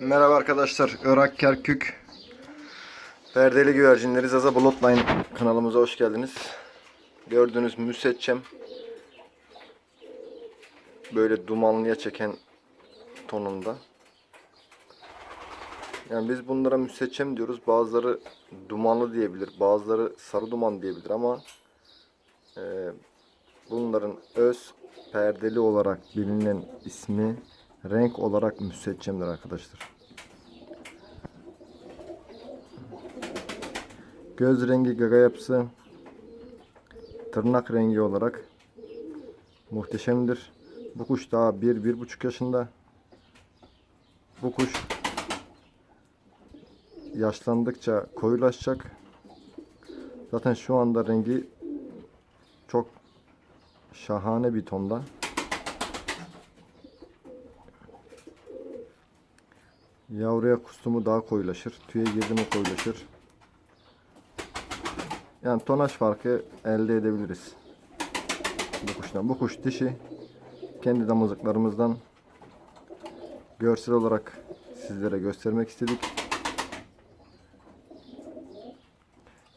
Merhaba arkadaşlar. Irak Kerkük Perdeli güvercinleri Zaza Bloodline kanalımıza hoş geldiniz. Gördüğünüz müseccem böyle dumanlıya çeken tonunda. Yani biz bunlara müseccem diyoruz. Bazıları dumanlı diyebilir. Bazıları sarı duman diyebilir ama e, bunların öz perdeli olarak bilinen ismi renk olarak müseccemdir arkadaşlar. Göz rengi, gaga yapısı, tırnak rengi olarak muhteşemdir. Bu kuş daha 1-1,5 yaşında. Bu kuş yaşlandıkça koyulaşacak. Zaten şu anda rengi çok şahane bir tonda. Yavruya kustumu daha koyulaşır. Tüye girdi koyulaşır. Yani tonaj farkı elde edebiliriz. Bu kuştan. Bu kuş dişi. Kendi damızlıklarımızdan görsel olarak sizlere göstermek istedik.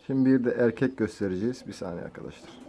Şimdi bir de erkek göstereceğiz. Bir saniye arkadaşlar.